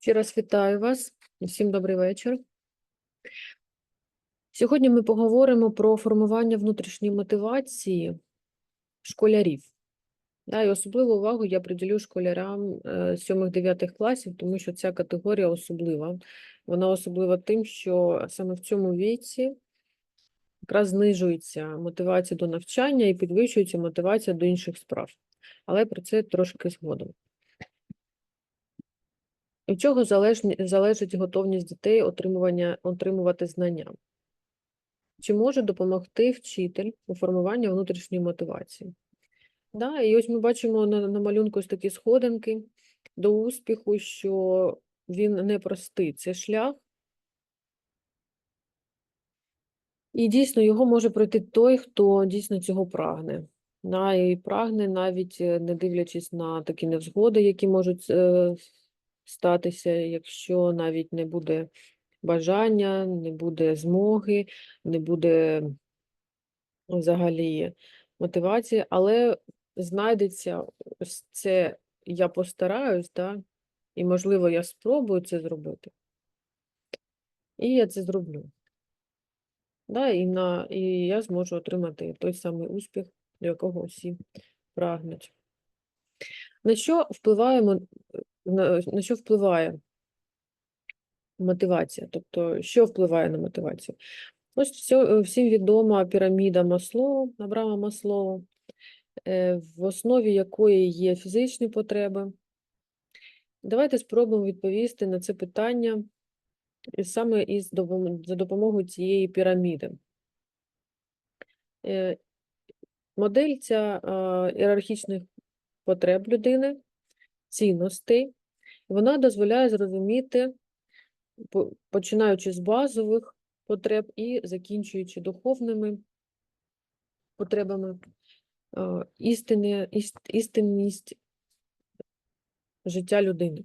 Ще раз вітаю вас. Всім добрий вечір. Сьогодні ми поговоримо про формування внутрішньої мотивації школярів. Да, і особливу увагу я приділю школярам 7-9 класів, тому що ця категорія особлива. Вона особлива тим, що саме в цьому віці якраз знижується мотивація до навчання і підвищується мотивація до інших справ. Але про це трошки згодом. Від чого залежить готовність дітей отримування, отримувати знання? Чи може допомогти вчитель у формуванні внутрішньої мотивації? Да, і ось ми бачимо на, на малюнку такі сходинки до успіху, що він непростий. Це шлях. І дійсно його може пройти той, хто дійсно цього прагне. Да, і прагне навіть е, не дивлячись на такі невзгоди, які можуть е, статися, якщо навіть не буде бажання, не буде змоги, не буде взагалі мотивації, але знайдеться ось це я постараюсь, да, і, можливо, я спробую це зробити. І я це зроблю. Да, і, на, і я зможу отримати той самий успіх, до якого всі прагнуть. На що впливає, на, на що впливає мотивація? Тобто, що впливає на мотивацію? Ось все, всім відома піраміда Маслоу, Абрама Маслоу, е, в основі якої є фізичні потреби. Давайте спробуємо відповісти на це питання саме із за допомогою цієї піраміди. Е, Модель ця е, ієрархічних потреб людини, цінностей, вона дозволяє зрозуміти, починаючи з базових потреб і закінчуючи духовними потребами, істини, істинність життя людини.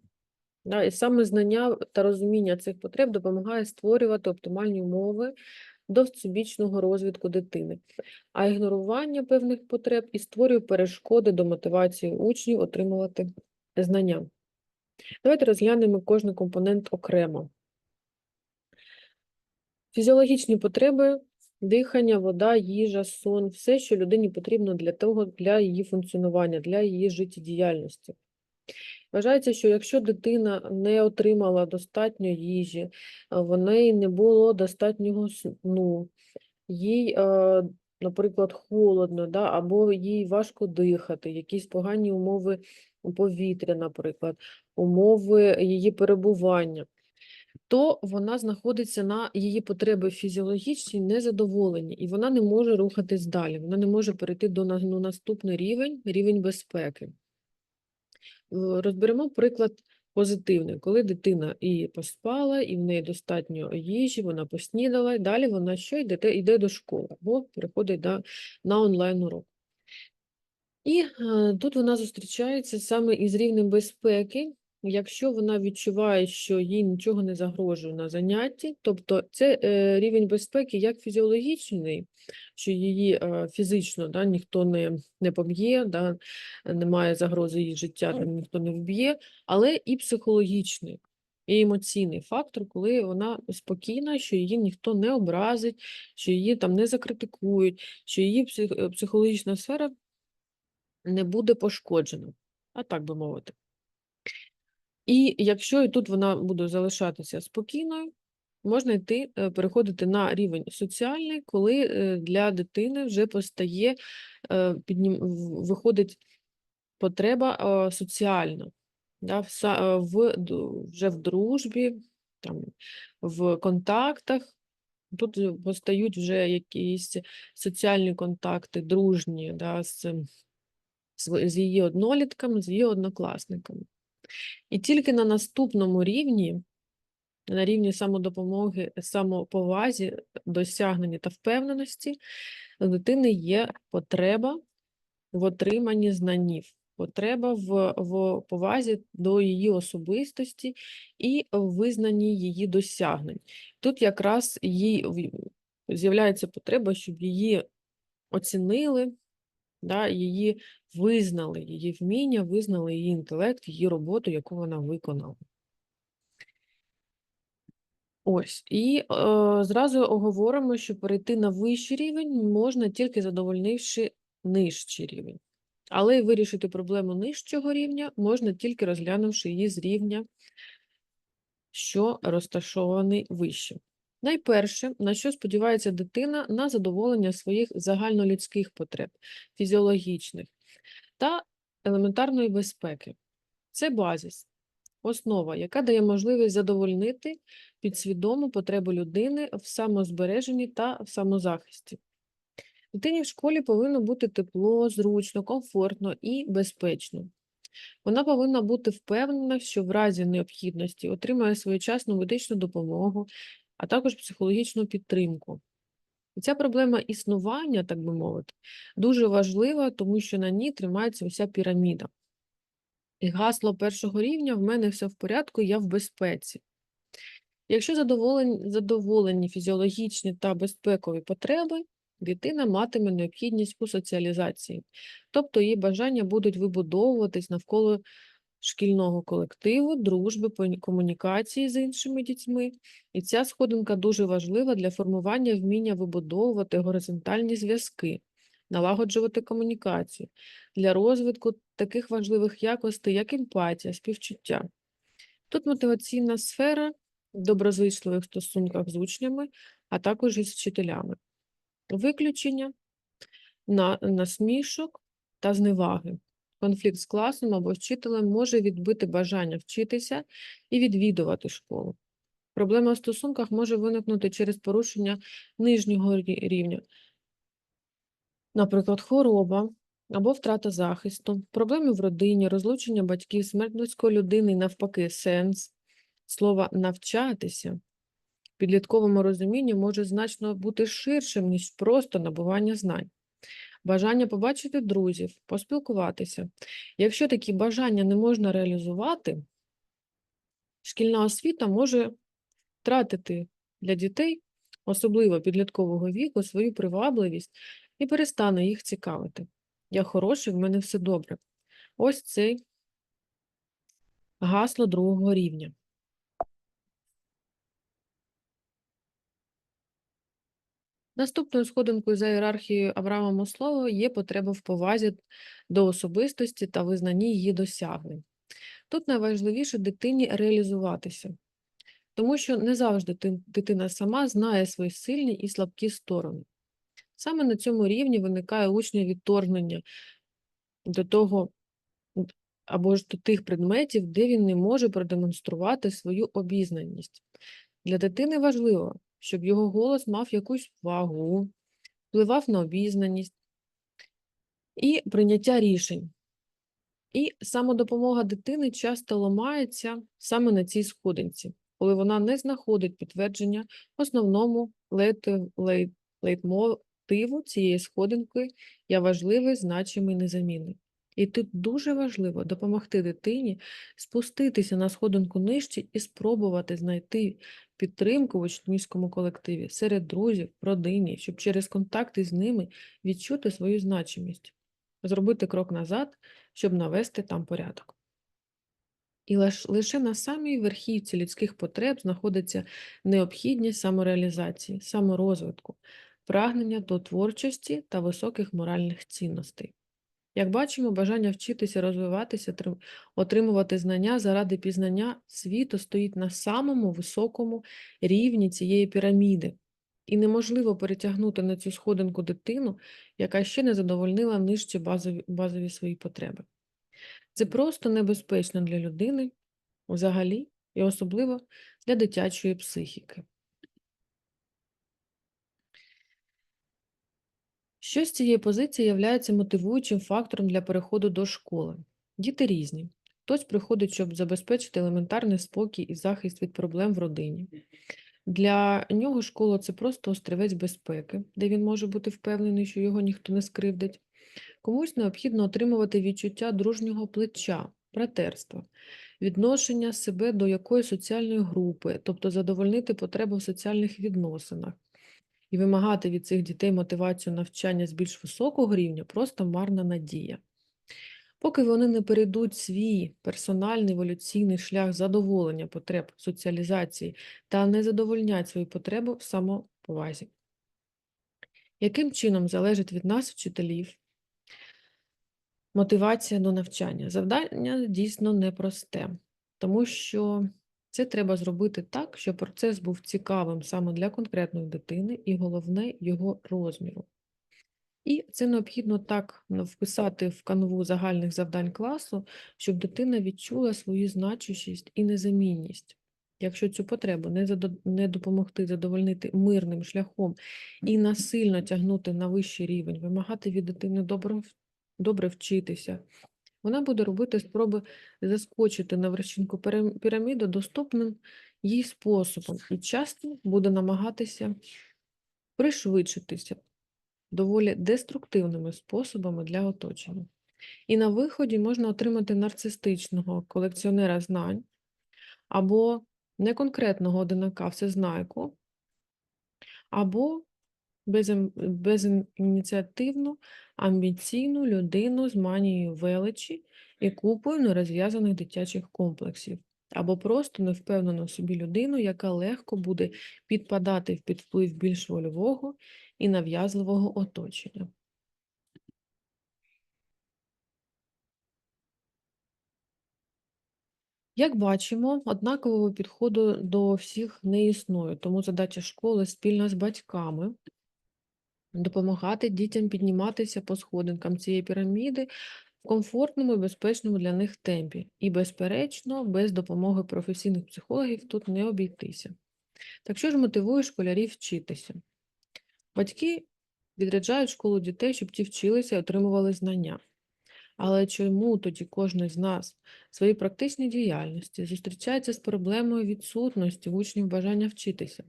І саме знання та розуміння цих потреб допомагає створювати оптимальні умови до всебічного розвитку дитини, а ігнорування певних потреб і створює перешкоди до мотивації учнів отримувати знання. Давайте розглянемо кожний компонент окремо. Фізіологічні потреби, дихання, вода, їжа, сон, все, що людині потрібно для того, для її функціонування, для її життєдіяльності. Вважається, що якщо дитина не отримала достатньо їжі, в неї не було достатнього сну, їй, е, наприклад, холодно, да, або їй важко дихати, якісь погані умови повітря, наприклад, умови її перебування, то вона знаходиться на її потреби фізіологічні незадоволені, і вона не може рухатись далі, вона не може перейти до ну, наступний рівень, рівень безпеки. Е, Розберемо приклад позитивний, коли дитина і поспала, і в неї достатньо їжі, вона поснідала, і далі вона що йде, йде до школи або переходить да, на онлайн-урок. І е, тут вона зустрічається саме із рівнем безпеки, якщо вона відчуває, що їй нічого не загрожує на занятті, тобто це е, рівень безпеки як фізіологічний, що її е, фізично да, ніхто не, не поб'є, да, немає загрози її життя, там ніхто не вб'є, але і психологічний, і емоційний фактор, коли вона спокійна, що її ніхто не образить, що її там не закритикують, що її е, психологічна сфера не буде пошкоджена, а так би мовити. І якщо і тут вона буде залишатися спокійною, можна йти, е, переходити на рівень соціальний, коли е, для дитини вже постає, е, піднім, виходить потреба соціальна, да, в, вже в дружбі, там, в контактах. Тут постають вже якісь соціальні контакти, дружні, да, з, з її однолітками, з її однокласниками. І тільки на наступному рівні, на рівні самодопомоги, самоповазі, досягненні та впевненості, у дитини є потреба в отриманні знанів, потреба в, в повазі до її особистості і в визнанні її досягнень. Тут якраз їй з'являється потреба, щоб її оцінили, да, її визнали, її вміння, визнали її інтелект, її роботу, яку вона виконала. Ось, і е, зразу оговоримо, що перейти на вищий рівень можна тільки задовольнивши нижчий рівень. Але вирішити проблему нижчого рівня можна тільки розглянувши її з рівня, що розташований вище. Найперше, на що сподівається дитина, на задоволення своїх загальнолюдських потреб, фізіологічних та елементарної безпеки. Це базис, основа, яка дає можливість задовольнити підсвідому потребу людини в самозбереженні та в самозахисті. Дитині в школі повинно бути тепло, зручно, комфортно і безпечно. Вона повинна бути впевнена, що в разі необхідності отримає своєчасну медичну допомогу, а також психологічну підтримку. І ця проблема існування, так би мовити, дуже важлива, тому що на ній тримається вся піраміда. І гасло першого рівня в мене все в порядку, я в безпеці. Якщо задоволені, задоволені фізіологічні та безпекові потреби, дитина матиме необхідність у соціалізації, тобто її бажання будуть вибудовуватись навколо шкільного колективу, дружби, комунікації з іншими дітьми. І ця сходинка дуже важлива для формування вміння вибудовувати горизонтальні зв'язки, налагоджувати комунікацію, для розвитку таких важливих якостей, як емпатія, співчуття. Тут мотиваційна сфера в доброзичливих стосунках з учнями, а також із вчителями. Виключення на насмішок та зневаги. Конфлікт з класом або вчителем може відбити бажання вчитися і відвідувати школу. Проблема в стосунках може виникнути через порушення нижнього рівня, наприклад, хвороба або втрата захисту, проблеми в родині, розлучення батьків, смерть близької людини навпаки сенс. Слова навчатися в підлітковому розумінні може значно бути ширшим, ніж просто набування знань. Бажання побачити друзів, поспілкуватися. Якщо такі бажання не можна реалізувати, шкільна освіта може втратити для дітей, особливо підліткового віку, свою привабливість і перестане їх цікавити. Я хороший, в мене все добре. Ось це гасло другого рівня. Наступною сходинкою за ієрархією Авраама Маслоу є потреба в повазі до особистості та визнанні її досягнень. Тут найважливіше дитині реалізуватися, тому що не завжди дитина сама знає свої сильні і слабкі сторони. Саме на цьому рівні виникає учнє відторгнення до того або ж до тих предметів, де він не може продемонструвати свою обізнаність. Для дитини важливо, щоб його голос мав якусь вагу, впливав на обізнаність і прийняття рішень. І самодопомога дитини часто ламається саме на цій сходинці, коли вона не знаходить підтвердження основному лейтмотиву цієї сходинки «Я важливий, значимий, незамінний». І тут дуже важливо допомогти дитині спуститися на сходинку нижче і спробувати знайти підтримку в учнівському колективі серед друзів, родині, щоб через контакти з ними відчути свою значимість, зробити крок назад, щоб навести там порядок. І лише на самій верхівці людських потреб знаходиться необхідність самореалізації, саморозвитку, прагнення до творчості та високих моральних цінностей. Як бачимо, бажання вчитися, розвиватися, отримувати знання заради пізнання світу стоїть на самому високому рівні цієї піраміди. І неможливо перетягнути на цю сходинку дитину, яка ще не задовольнила нижче базові, базові свої потреби. Це просто небезпечно для людини взагалі і особливо для дитячої психіки. Що з цієї позиції являється мотивуючим фактором для переходу до школи? Діти різні. Хтось приходить, щоб забезпечити елементарний спокій і захист від проблем в родині. Для нього школа це просто острівець безпеки, де він може бути впевнений, що його ніхто не скривдить. Комусь необхідно отримувати відчуття дружнього плеча, братерства, відношення себе до якоїсь соціальної групи, тобто задовольнити потреби в соціальних відносинах. І вимагати від цих дітей мотивацію навчання з більш високого рівня просто марна надія. Поки вони не перейдуть свій персональний еволюційний шлях задоволення потреб соціалізації та не задовольнять свої потреби в самоповазі. Яким чином залежить від нас, вчителів, мотивація до навчання? Завдання дійсно непросте, тому що це треба зробити так, щоб процес був цікавим саме для конкретної дитини і головне його розміру. І це необхідно так ну, вписати в канву загальних завдань класу, щоб дитина відчула свою значущість і незамінність. Якщо цю потребу не, не допомогти задовольнити мирним шляхом і насильно тягнути на вищий рівень, вимагати від дитини добре, добре вчитися, вона буде робити спроби заскочити на вершинку піраміди доступним їй способом і часто буде намагатися пришвидшитися доволі деструктивними способами для оточення. І на виході можна отримати нарцистичного колекціонера знань або неконкретного одинака всезнайку, або безініціативну, амбіційну людину з манією величі і купою нерозв'язаних дитячих комплексів, або просто невпевнену в собі людину, яка легко буде підпадати під вплив більш вольового і нав'язливого оточення. Як бачимо, однакового підходу до всіх не існує, тому задача школи спільно з батьками допомагати дітям підніматися по сходинкам цієї піраміди в комфортному і безпечному для них темпі. І, безперечно, без допомоги професійних психологів тут не обійтися. Так що ж мотивує школярів вчитися? Батьки відряджають школу дітей, щоб ті вчилися і отримували знання. Але чому тоді кожен з нас в своїй практичній діяльності зустрічається з проблемою відсутності учнів бажання вчитися?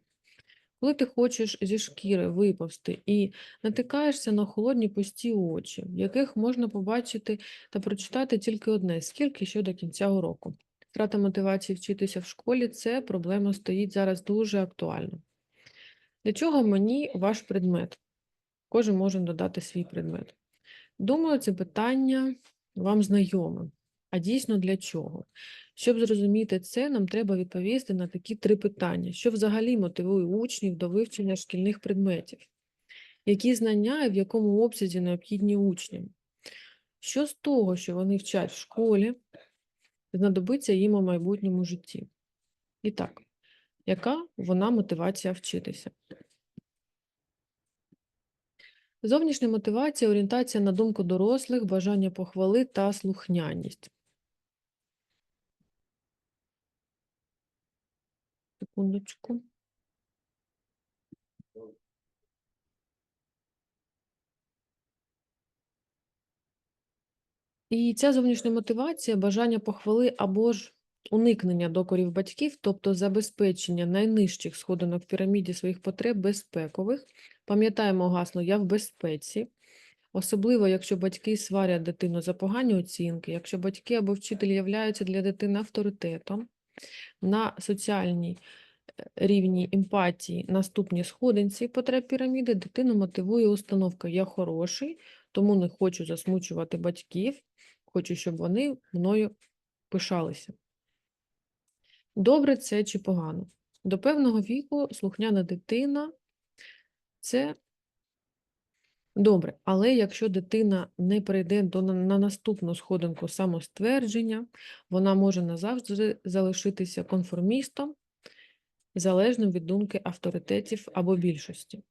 Коли ти хочеш зі шкіри виповзти і натикаєшся на холодні пусті очі, в яких можна побачити та прочитати тільки одне, скільки ще до кінця уроку. Втрата мотивації вчитися в школі це проблема стоїть зараз дуже актуально. Для чого мені ваш предмет? Кожен може додати свій предмет. Думаю, це питання вам знайоме. А дійсно для чого? Щоб зрозуміти це, нам треба відповісти на такі три питання: що взагалі мотивує учнів до вивчення шкільних предметів? Які знання і в якому обсязі необхідні учням? Що з того, що вони вчать в школі, знадобиться їм у майбутньому житті? І так, яка вона мотивація вчитися? Зовнішня мотивація, орієнтація на думку дорослих, бажання похвали та слухняність. Секундочку. І ця зовнішня мотивація, бажання похвали або ж уникнення докорів батьків, тобто забезпечення найнижчих сходинок в піраміді своїх потреб безпекових. Пам'ятаємо гасло Я в безпеці. Особливо, якщо батьки сварять дитину за погані оцінки, якщо батьки або вчитель являються для дитини авторитетом, на соціальній рівні емпатії наступні сходинці потреб піраміди дитину мотивує установка Я хороший, тому не хочу засмучувати батьків, хочу, щоб вони мною пишалися. Добре це чи погано? До певного віку слухняна дитина це добре, але якщо дитина не перейде до, на, на наступну сходинку самоствердження, вона може назавжди залишитися конформістом, залежним від думки авторитетів або більшості,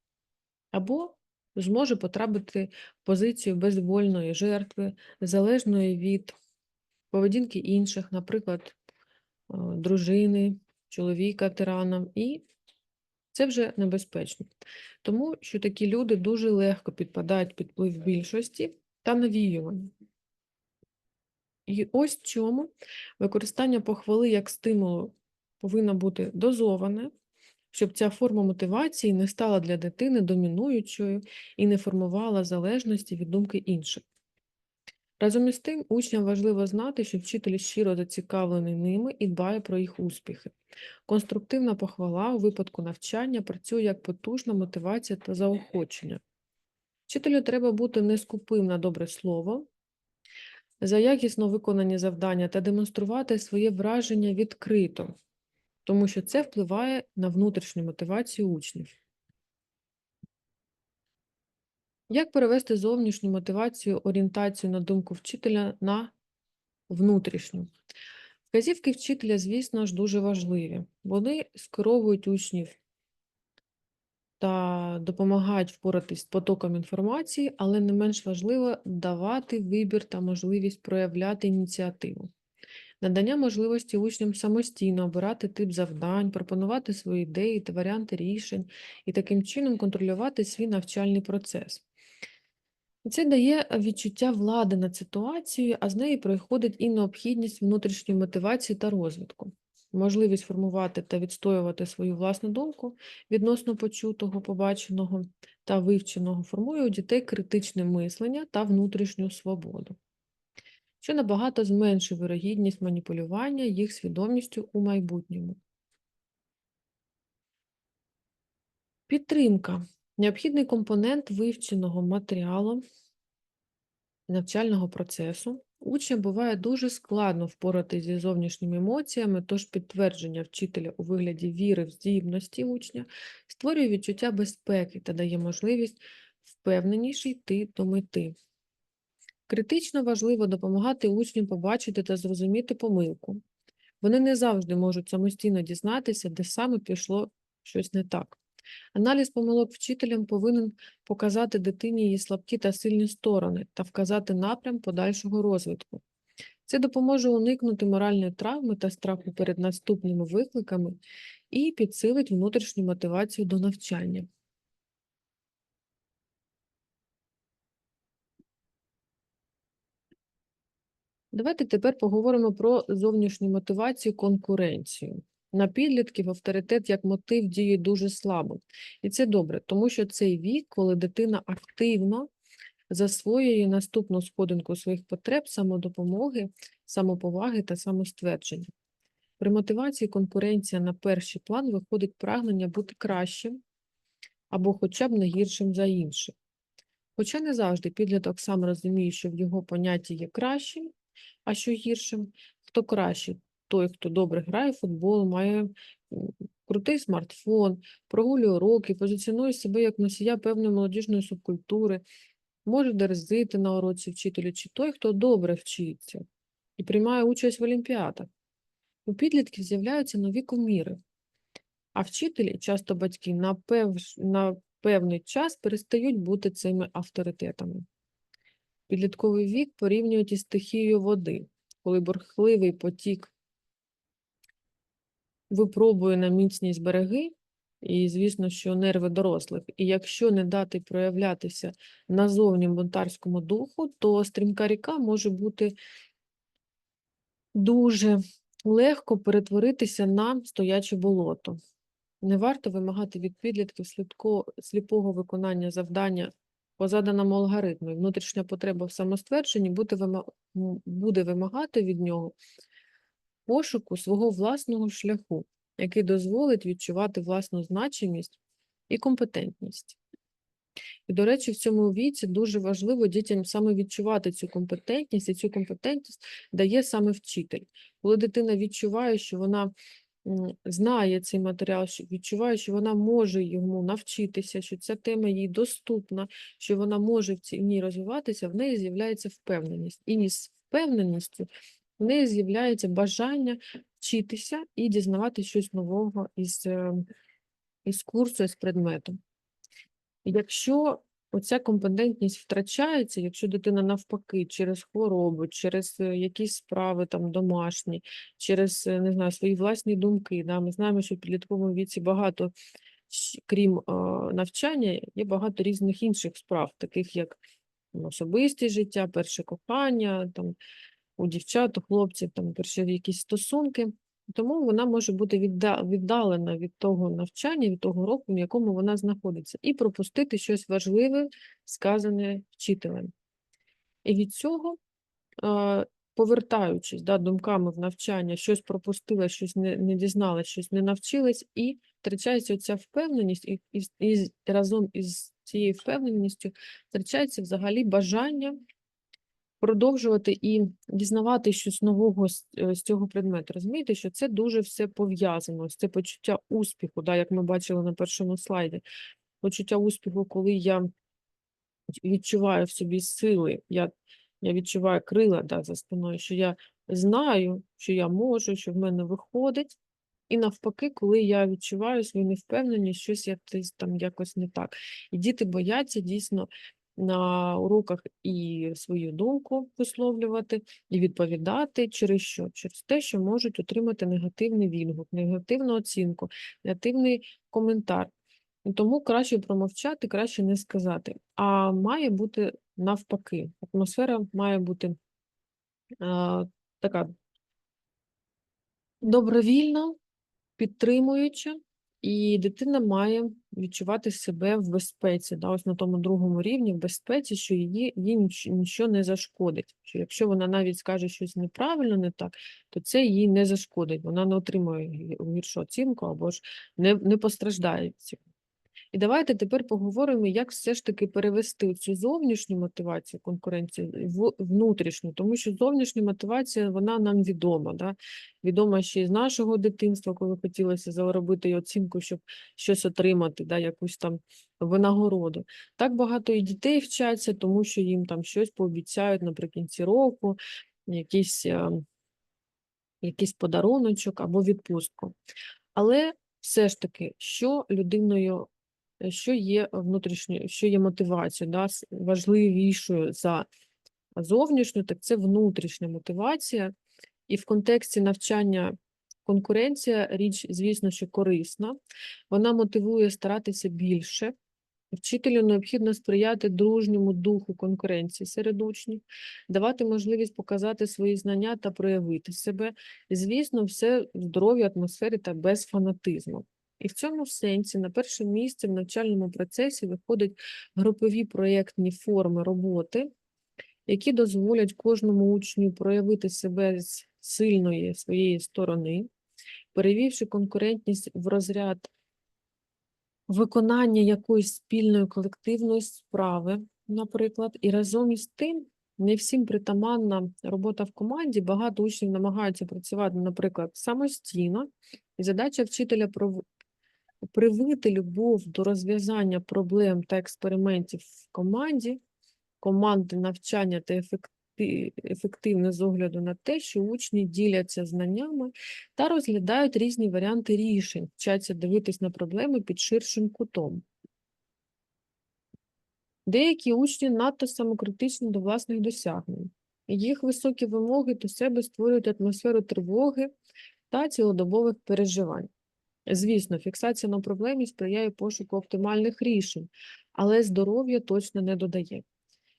або зможе потрапити в позицію безвольної жертви, залежної від поведінки інших, наприклад, е, дружини, чоловіка тирана, і це вже небезпечно. Тому що такі люди дуже легко підпадають під вплив більшості та навіювання. І ось чому використання похвали як стимулу повинно бути дозоване, щоб ця форма мотивації не стала для дитини домінуючою і не формувала залежності від думки інших. Разом із тим, учням важливо знати, що вчитель щиро зацікавлений ними і дбає про їх успіхи. Конструктивна похвала у випадку навчання працює як потужна мотивація та заохочення. Вчителю треба бути не скупим на добре слово, за якісно виконані завдання та демонструвати своє враження відкрито, тому що це впливає на внутрішню мотивацію учнів. Як перевести зовнішню мотивацію, орієнтацію на думку вчителя на внутрішню? Вказівки вчителя, звісно ж, дуже важливі. Вони скеровують учнів та допомагають впоратись з потоком інформації, але не менш важливо давати вибір та можливість проявляти ініціативу. Надання можливості учням самостійно обирати тип завдань, пропонувати свої ідеї та варіанти рішень і таким чином контролювати свій навчальний процес. Це дає відчуття влади над ситуацією, а з неї приходить і необхідність внутрішньої мотивації та розвитку, можливість формувати та відстоювати свою власну думку відносно почутого, побаченого та вивченого формує у дітей критичне мислення та внутрішню свободу, що набагато зменшує вирогідність маніпулювання їх свідомістю у майбутньому. Підтримка необхідний компонент вивченого матеріалу навчального процесу. Учням буває дуже складно впоратися зі зовнішніми емоціями, тож підтвердження вчителя у вигляді віри в здібності учня створює відчуття безпеки та дає можливість впевненіше йти до мети. Критично важливо допомагати учням побачити та зрозуміти помилку. Вони не завжди можуть самостійно дізнатися, де саме пішло щось не так. Аналіз помилок вчителям повинен показати дитині її слабкі та сильні сторони та вказати напрям подальшого розвитку. Це допоможе уникнути моральної травми та страху перед наступними викликами і підсилить внутрішню мотивацію до навчання. Давайте тепер поговоримо про зовнішню мотивацію конкуренцію. На підлітків авторитет як мотив діє дуже слабо. І це добре, тому що цей вік, коли дитина активно засвоює наступну сходинку своїх потреб, самодопомоги, самоповаги та самоствердження. При мотивації конкуренція на перший план виходить прагнення бути кращим або хоча б не гіршим за інших. Хоча не завжди підліток сам розуміє, що в його понятті є кращим, а що гіршим, хто кращий, той, хто добре грає в футбол, має крутий смартфон, прогулює уроки, позиціонує себе як носія певної молодіжної субкультури, може дерзити на уроці вчителю, чи той, хто добре вчиться і приймає участь в олімпіадах. У підлітків з'являються нові куміри, а вчителі, часто батьки, на, пев... на певний час перестають бути цими авторитетами. Підлітковий вік порівнюють із стихією води, коли бурхливий потік випробує на міцність береги, і, звісно, що нерви дорослих. І якщо не дати проявлятися назовні бунтарському духу, то стрімка ріка може бути дуже легко перетворитися на стояче болото. Не варто вимагати від підлітків сліпого виконання завдання по заданому алгоритму. І Внутрішня потреба в самоствердженні буде, вимагати від нього пошуку свого власного шляху, який дозволить відчувати власну значимість і компетентність. І, до речі, в цьому віці дуже важливо дітям саме відчувати цю компетентність, і цю компетентність дає саме вчитель. Коли дитина відчуває, що вона знає цей матеріал, відчуває, що вона може йому навчитися, що ця тема їй доступна, що вона може в цій ній розвиватися, в неї з'являється впевненість. І з впевненістю в неї з'являється бажання вчитися і дізнавати щось нового із, е, із курсу, із предмету. Якщо оця компетентність втрачається, якщо дитина навпаки через хворобу, через е, якісь справи там домашні, через е, не знаю, свої власні думки, да, ми знаємо, що в підлітковому віці багато, крім е, навчання, є багато різних інших справ, таких як ну, особисте життя, перше кохання, там, у дівчат, у хлопців, там, перші якісь стосунки. Тому вона може бути відда- віддалена від того навчання, від того року, в якому вона знаходиться, і пропустити щось важливе, сказане вчителем. І від цього, повертаючись да, думками в навчання, щось пропустила, щось не, не дізналась, щось не навчилась, і втрачається ця впевненість, і, і, і разом із цією впевненістю втрачається взагалі бажання продовжувати і дізнавати щось нового з, е, з цього предмету. Розумієте, що це дуже все пов'язано. Це почуття успіху, да, як ми бачили на першому слайді. Почуття успіху, коли я відчуваю в собі сили, я, я відчуваю крила да, за спиною, що я знаю, що я можу, що в мене виходить. І навпаки, коли я відчуваю свою невпевненість, щось я там якось не так. І діти бояться дійсно на уроках і свою думку висловлювати, і відповідати через що? Через те, що можуть отримати негативний відгук, негативну оцінку, негативний коментар. І Тому краще промовчати, краще не сказати. А має бути навпаки. Атмосфера має бути а, така добровільна, підтримуюча, і дитина має відчувати себе в безпеці, да, ось на тому другому рівні в безпеці, що її, їй ніч- не зашкодить. Що якщо вона навіть скаже щось неправильно, не так, то це їй не зашкодить, вона не отримує гіршу оцінку або ж не, не постраждає цього. І давайте тепер поговоримо, як все ж таки перевести цю зовнішню мотивацію конкуренції в внутрішню, тому що зовнішня мотивація вона нам відома. Да? Відома ще й з нашого дитинства, коли хотілося заробити оцінку, щоб щось отримати, да? якусь там винагороду. Так багато і дітей вчаться, тому що їм там щось пообіцяють наприкінці року, якийсь, е, якийсь подаруночок або відпустку. Але все ж таки, що людиною що є внутрішньою, що є мотивацією, да, важливішою за зовнішню, так це внутрішня мотивація. І в контексті навчання конкуренція річ, звісно, що корисна. Вона мотивує старатися більше. Вчителю необхідно сприяти дружньому духу конкуренції серед учнів, давати можливість показати свої знання та проявити себе. Звісно, все в здоровій атмосфері та без фанатизму. І в цьому сенсі на перше місце в навчальному процесі виходять групові проєктні форми роботи, які дозволять кожному учню проявити себе з сильної своєї сторони, перевівши конкурентність в розряд виконання якоїсь спільної колективної справи, наприклад, і разом із тим не всім притаманна робота в команді. Багато учнів намагаються працювати, наприклад, самостійно, і задача вчителя привити любов до розв'язання проблем та експериментів в команді, команди навчання та ефективне з огляду на те, що учні діляться знаннями та розглядають різні варіанти рішень, вчаться дивитись на проблеми під ширшим кутом. Деякі учні надто самокритичні до власних досягнень. Їх високі вимоги до себе створюють атмосферу тривоги та цілодобових переживань. Звісно, фіксація на проблемі сприяє пошуку оптимальних рішень, але здоров'я точно не додає.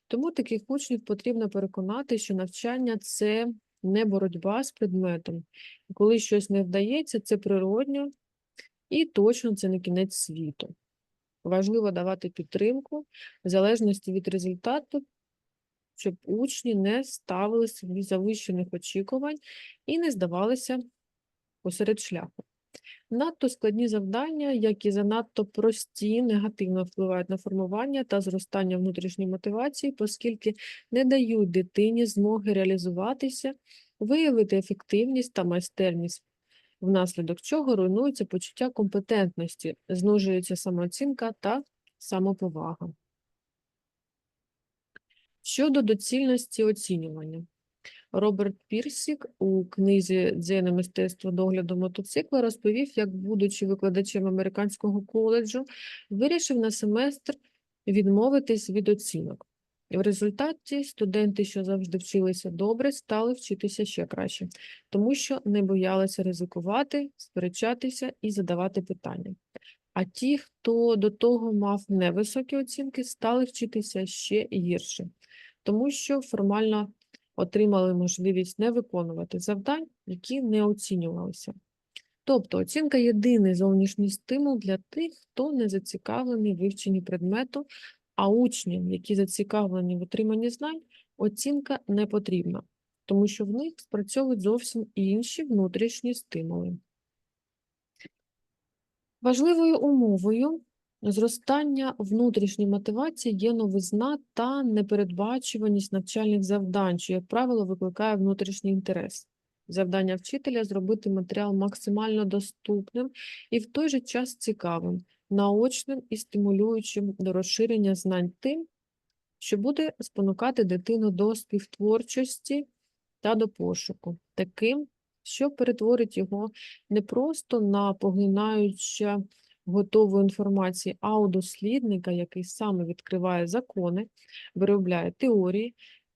Тому таких учнів потрібно переконати, що навчання це не боротьба з предметом. І Коли щось не вдається, це природньо і точно це не кінець світу. Важливо давати підтримку в залежності від результату, щоб учні не ставили собі завищених очікувань і не здавалися посеред шляху. Надто складні завдання, як і занадто прості, негативно впливають на формування та зростання внутрішньої мотивації, оскільки не дають дитині змоги реалізуватися, виявити ефективність та майстерність, внаслідок чого руйнується почуття компетентності, знижується самооцінка та самоповага. Щодо доцільності оцінювання. Роберт Пірсік у книзі «Дзен і мистецтво догляду мотоцикла розповів, як, будучи викладачем американського коледжу, вирішив на семестр відмовитись від оцінок. В результаті студенти, що завжди вчилися добре, стали вчитися ще краще, тому що не боялися ризикувати, сперечатися і задавати питання. А ті, хто до того мав невисокі оцінки, стали вчитися ще гірше, тому що формально отримали можливість не виконувати завдань, які не оцінювалися. Тобто оцінка єдиний зовнішній стимул для тих, хто не зацікавлений в вивченні предмету, а учням, які зацікавлені в отриманні знань, оцінка не потрібна, тому що в них спрацьовують зовсім інші внутрішні стимули. Важливою умовою Зростання внутрішньої мотивації є новизна та непередбачуваність навчальних завдань, що, як правило, викликає внутрішній інтерес. Завдання вчителя зробити матеріал максимально доступним і в той же час цікавим, наочним і стимулюючим до розширення знань тим, що буде спонукати дитину до співтворчості та до пошуку, таким, що перетворить його не просто на поглинаюче готову інформації, а у дослідника, який саме відкриває закони, виробляє теорії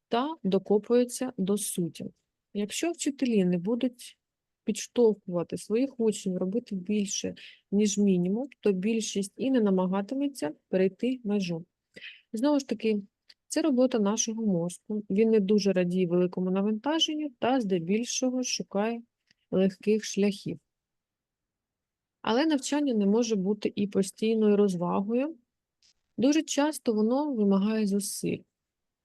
та докопується до суті. Якщо вчителі не будуть підштовхувати своїх учнів робити більше, ніж мінімум, то більшість і не намагатиметься перейти межу. Знову ж таки, це робота нашого мозку. Він не дуже радіє великому навантаженню та здебільшого шукає легких шляхів. Але навчання не може бути і постійною розвагою. Дуже часто воно вимагає зусиль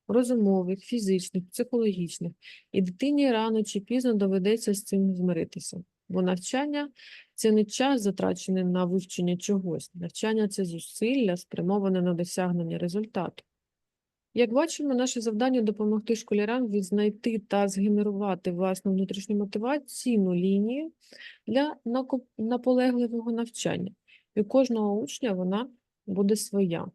розумових, фізичних, психологічних, і дитині рано чи пізно доведеться з цим змиритися. Бо навчання це не час, затрачений на вивчення чогось. Навчання це зусилля, спрямоване на досягнення результату. Як бачимо, наше завдання допомогти школярам відзнайти та згенерувати власну внутрішню мотиваційну лінію для наполегливого навчання. І кожного учня вона буде своя.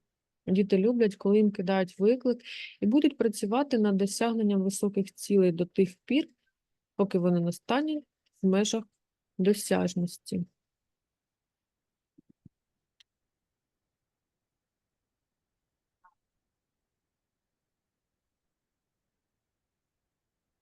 Діти люблять, коли їм кидають виклик і будуть працювати над досягненням високих цілей до тих пір, поки вони не стануть в межах досяжності.